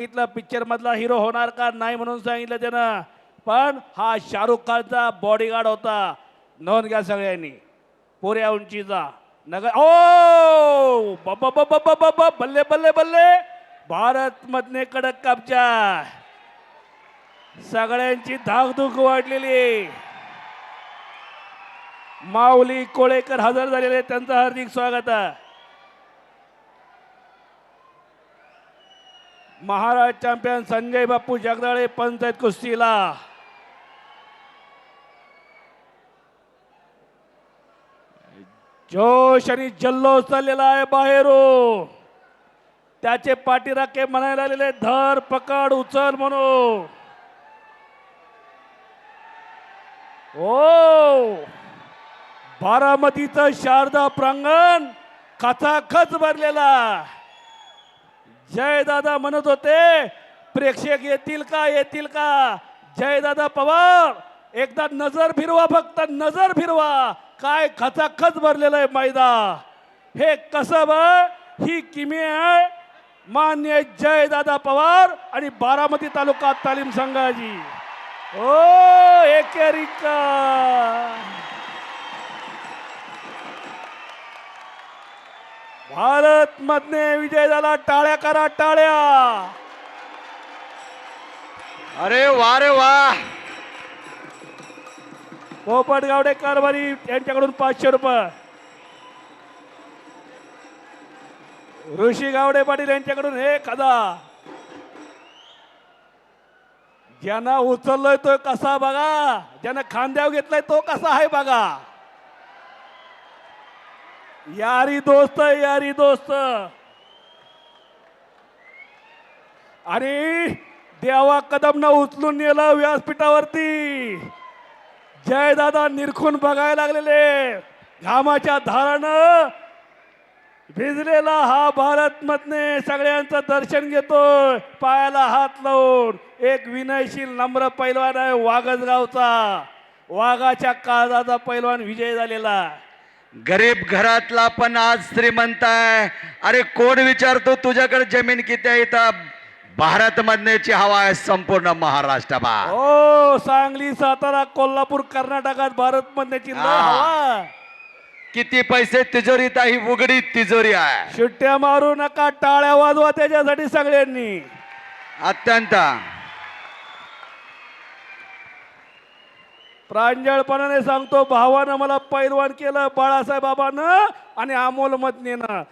सांगितलं पिक्चर मधला हिरो होणार का? नाही म्हणून सांगितलं त्यानं. पण हा शाहरुख खानचा बॉडीगार्ड होता. नोंद घ्या सगळ्यांनी. पुऱ्या उंचीचा. नगर ओ! बल्ले बल्ले बल्ले! भारत मधने कडक कापच्या सगळ्यांची धाकधूक वाढलेली. माऊली कोळेकर हजर झालेले त्यांचं हार्दिक स्वागत आहे. महाराज चॅम्पियन संजय बापू जगदाळे पंचायत कुस्तीला. जोश आणि जल्लोष चाललेला आहे बाहेरून. त्याचे पाठीराखे म्हणायला आलेले धर पकड उचल म्हणून. ओ! बारामतीचं शारदा प्रांगण खचाखच भरलेला जय दादा म्हणत होते प्रेक्षक येतील का येतील का? जयदादा पवार एकदा नजर फिरवा फक्त नजर फिरवा. काय खचाखच भरलेलं आहे मैदा हे कसं ब? ही किमी आहे. मान्य जयदादा पवार आणि बारामती तालुका तालीम संघाजी ओ एकेरिका भारत मधने विजय झाला टाळ्या करा टाळ्या. अरे वा रे वा. पोपट गावडे कारभारी यांच्याकडून पाचशे रुपये. ऋषी गावडे पाटील यांच्याकडून एक हजार ज्यांना उचललोय तो कसा बघा? ज्यानं खांद्यावर घेतलाय तो कसा आहे बघा? यारी दोस्त यारी दोस्त। आणि देवा कदमनं उचलून नेलं व्यासपीठावरती. जय दादा निरखून बघायला लागलेले. घामाच्या धारानं भिजलेला हा भारत मधने सगळ्यांचं दर्शन घेतोय. पायाला हात लावून. एक विनयशील नम्र पैलवान आहे वागसगावचा वाघाच्या काळजाचा पैलवान विजय झालेला. गरीब घरातला पण आज श्रीमंत आहे. अरे कोण विचारतो तुझ्याकडे जमीन किती आहे इथं? भारत मधनेची हवा आहे संपूर्ण महाराष्ट्रभर हो सांगली सातारा कोल्हापूर कर्नाटकात भारत मधण्याची. हवा. किती पैसे तिजोरीत आहे ही उघडी तिजोरी आहे. शिट्ट्या मारू नका टाळ्या वाजवा त्याच्यासाठी सगळ्यांनी. अत्यंत. प्रांजळपणाने सांगतो भावानं मला पैलवान केलं बाळासाहेब बाबानं आणि अमोल मदनेनं